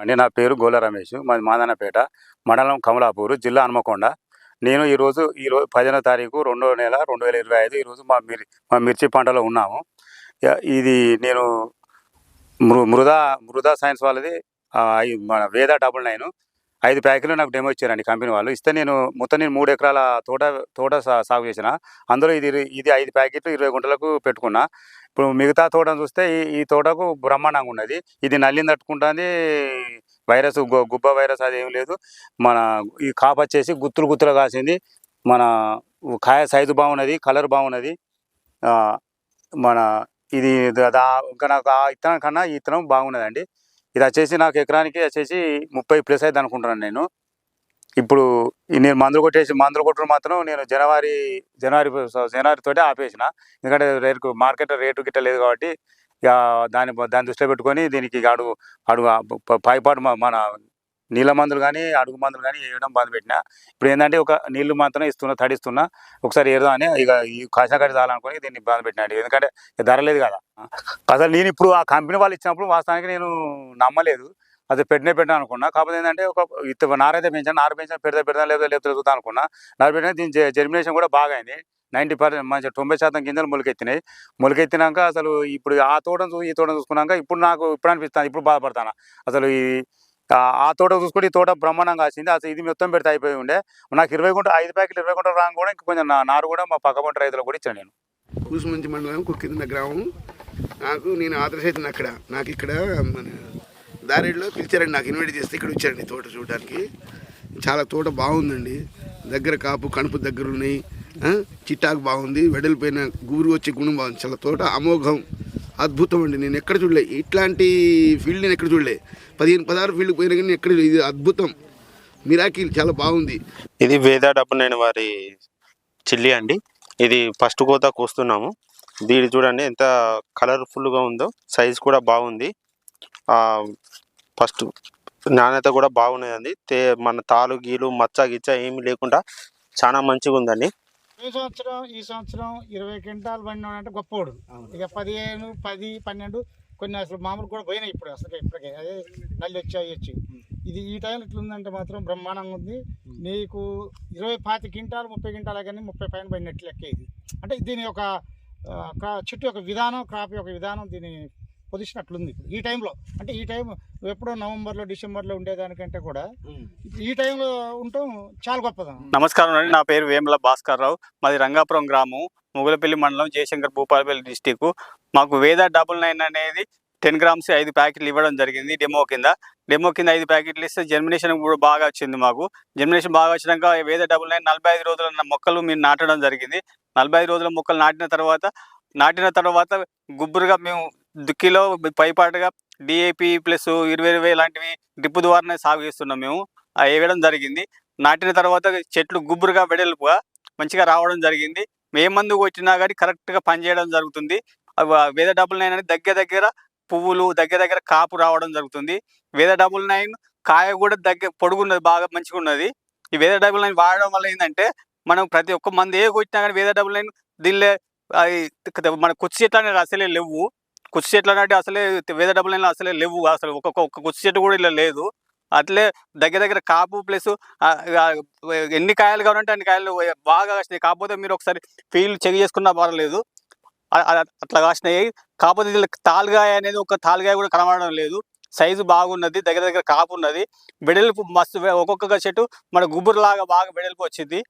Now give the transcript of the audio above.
అండి నా పేరు గోల రమేష్. మాది మాదనపేట మండలం కమలాపూర్ జిల్లా హనుమకొండ. నేను ఈరోజు ఈరోజు పదిహేనో తారీఖు రెండో నెల రెండు వేల ఇరవై ఐదు ఈరోజు మా మిర్ మా మిర్చి పంటలో ఉన్నాము. ఇది నేను మృ మృదా మృదా సైన్స్ వాళ్ళది మన వేద డబుల్ నైన్. ఐదు ప్యాకెట్లు నాకు డెమో ఇచ్చారండి కంపెనీ వాళ్ళు. ఇస్తే నేను మొత్తం నేను మూడు ఎకరాల తోట తోట సాగు చేసిన. అందులో ఇది ఇది ఐదు ప్యాకెట్లు ఇరవై గుంటలకు పెట్టుకున్నా. ఇప్పుడు మిగతా తోటను చూస్తే ఈ తోటకు బ్రహ్మాండంగా ఉన్నది. ఇది నల్లిని తట్టుకుంటుంది. వైరస్ గుబ్బ వైరస్ అది ఏం లేదు. మన ఈ కాపు వచ్చేసి గుత్తులు గుత్తులు కాసింది. మన కాయ సైజు బాగున్నది కలర్ బాగున్నది. మన ఇది ఇంకా నాకు ఆ ఇత్తనం కన్నా ఈ ఇత్తనం బాగున్నదండి. ఇది వచ్చేసి నాకు ఎకరానికి వచ్చేసి ముప్పై ప్లస్ అయింది అనుకుంటున్నాను నేను. ఇప్పుడు ఈ నేను మందులు కొట్టేసి మందులు కొట్టడం మాత్రం నేను జనవరి జనవరి జనవరి తోటే ఆపేసిన. ఎందుకంటే రేటు మార్కెట్ రేటు గిట్ట లేదు కాబట్టి ఇక దాని దాన్ని దృష్టిలో పెట్టుకొని దీనికి అడుగు అడుగు పైపాటు మన నీళ్ళ మందులు కానీ అడుగు మందులు కానీ వేయడం బంద్ పెట్టిన ఇప్పుడు ఏంటంటే ఒక నీళ్ళు మాత్రం ఇస్తున్నా తడిస్తున్నా ఒకసారి ఏదో అని ఇక ఈ కాశాకడి చాలనుకొని దీన్ని బంద్ పెట్టినాడు. ఎందుకంటే ధర లేదు కదా. అసలు నేను ఇప్పుడు ఆ కంపెనీ వాళ్ళు ఇచ్చినప్పుడు వాస్తవానికి నేను నమ్మలేదు. అది పెట్టినే పెట్టినా అనుకున్నా. కాకపోతే ఏంటంటే ఒక ఇత్త నారైతే పెంచాను నార పెంచాను పెడితే పెడతాను లేదా లేదు చూద్దాం అనుకున్నా. నార పెట్టినా దీని జర్మినేషన్ కూడా బాగా అయింది నైంటీ పర్సెంట్ మంచి తొంభై శాతం గింజలు మొలకెత్తినాయి. మొలకెత్తినాక అసలు ఇప్పుడు ఆ తోటను చూసి ఈ తోటను చూసుకున్నాక ఇప్పుడు నాకు ఇప్పుడు అనిపిస్తాను ఇప్పుడు బాధపడతాను. అసలు ఈ ఆ- తోట చూసుకుంటే ఈ తోట బ్రహ్మాండం కాసింది. అసలు ఇది మొత్తం పెడితే అయిపోయి ఉండే. నాకు ఇరవై గుంట ఐదు ప్యాకెట్లు ఇరవై గుంటలు రాంగ్ కూడా ఇంకా కొంచెం నా- నారు కూడా మా పక్క పంట రైతులకు కూడా ఇచ్చాను నేను. కూసుమంచి మండలం కుక్కింద గ్రామం. నాకు నేను ఆదర్శ అక్కడ. నాకు ఇక్కడ మన దారిలో పిలిచారండి నాకు ఇన్వైట్ చేస్తే ఇక్కడ వచ్చారండి తోట చూడడానికి. చాలా తోట బాగుందండి. దగ్గర కాపు కణుపు దగ్గర ఉన్నాయి. చిట్టాకు బాగుంది. వెడలిపోయిన గూరు వచ్చే గుణం బాగుంది. చాలా తోట అమోఘం. అద్భుతం అండి. నేను ఎక్కడ చూడలే. ఇట్లాంటి ఫీల్డ్ నేను ఎక్కడ చూడలే. పదిహేను పదహారు ఫీల్డ్ పోయినా కానీ ఎక్కడ ఇది అద్భుతం. మిరాకిల్ చాలా బాగుంది. ఇది వేద డబ్బు నేను వారి చిల్లి అండి. ఇది ఫస్ట్ కోత కోస్తున్నాము. దీని చూడండి ఎంత కలర్ఫుల్గా ఉందో సైజ్ కూడా బాగుంది. ఫస్ట్ నాణ్యత కూడా బాగున్నదండి తే మన తాలు గీలు మచ్చ గిచ్చ ఏమి లేకుండా చాలా మంచిగా ఉందండి ఈ సంవత్సరం ఈ సంవత్సరం ఇరవై క్వింటాలు పండినాడు అంటే గొప్పోడు. ఇక పదిహేను పది పన్నెండు కొన్ని అసలు మామూలు కూడా పోయినాయి ఇప్పుడు అసలు ఇప్పటికే. అదే నల్లి వచ్చి అవి వచ్చి. ఇది ఈ టైం ఇట్లుందంటే మాత్రం బ్రహ్మాండంగా ఉంది. నీకు ఇరవై పాతి క్వింటాలు ముప్పై క్వింటాలు కానీ ముప్పై పైన పడినట్లు లెక్క ఇది. అంటే దీని యొక్క చెట్టు యొక్క విధానం క్రాప్ యొక్క విధానం దీని పొజిషన్ అట్లుంది ఇప్పుడు. ఈ టైంలో అంటే ఈ టైం ఎప్పుడో నవంబర్లో డిసెంబర్లో ఉండేదానికంటే కూడా ఈ టైంలో ఉండటం చాలా గొప్పదనం. నమస్కారం అండి. నా పేరు వేముల భాస్కర్ రావు. మాది రంగాపురం గ్రామం ముగులపల్లి మండలం జయశంకర్ భూపాలపల్లి డిస్టిక్ మాకు వేద డబుల్ నైన్ అనేది టెన్ గ్రామ్స్ ఐదు ప్యాకెట్లు ఇవ్వడం జరిగింది డెమో కింద. డెమో కింద ఐదు ప్యాకెట్లు ఇస్తే జర్మినేషన్ కూడా బాగా వచ్చింది మాకు. జర్మినేషన్ బాగా వచ్చినాక వేద డబుల్ నైన్ నలభై ఐదు రోజుల నా మొక్కలు మేము నాటడం జరిగింది. నలభై ఐదు రోజుల మొక్కలు నాటిన తర్వాత నాటిన తర్వాత గుబ్బురుగా మేము దుక్కిలో పైపాటుగా డిఏపి ప్లస్ ఇరవై ఇరవై లాంటివి డ్రిప్ ద్వారానే సాగు చేస్తున్నాం మేము. అవి వేయడం జరిగింది. నాటిన తర్వాత చెట్లు గుబురుగా వెడల్పుగా మంచిగా రావడం జరిగింది. ఏ మందు కొట్టినా కానీ కరెక్ట్గా పనిచేయడం జరుగుతుంది. వేద డబుల్ నైన్ అనేది దగ్గర దగ్గర పువ్వులు దగ్గర దగ్గర కాపు రావడం జరుగుతుంది. వేద డబుల్ నైన్ కాయ కూడా దగ్గర పొడుగున్నది బాగా మంచిగా ఉన్నది ఈ వేద డబుల్ నైన్ వాడడం వల్ల ఏంటంటే మనం ప్రతి ఒక్క మంది ఏ కొట్టినా కానీ వేద డబుల్ నైన్ దీనిలో అది మన కుర్చీ చెట్లు అనేది అసలే లేవు. కుర్చీ చెట్లు అంటే అసలే వేద డబ్బులైనా నైన్లో అసలే లేవు. అసలు ఒక్కొక్క ఒక్క కుర్చీ చెట్టు కూడా ఇలా లేదు. అట్లే దగ్గర దగ్గర కాపు ప్లస్ ఎన్ని కాయలు కావాలంటే అన్ని కాయలు బాగా కాసినాయి. కాకపోతే మీరు ఒకసారి ఫీల్డ్ చెక్ చేసుకున్నా పర్వాలేదు. అట్లా కాసినాయి. కాకపోతే దీనిలో తాలుగాయ అనేది ఒక తాలుగాయ కూడా కనబడడం లేదు. సైజు బాగున్నది. దగ్గర దగ్గర కాపు ఉన్నది. వెడల్పు మస్తు ఒక్కొక్క చెట్టు మన గుబురులాగా బాగా వెడల్పు వచ్చింది.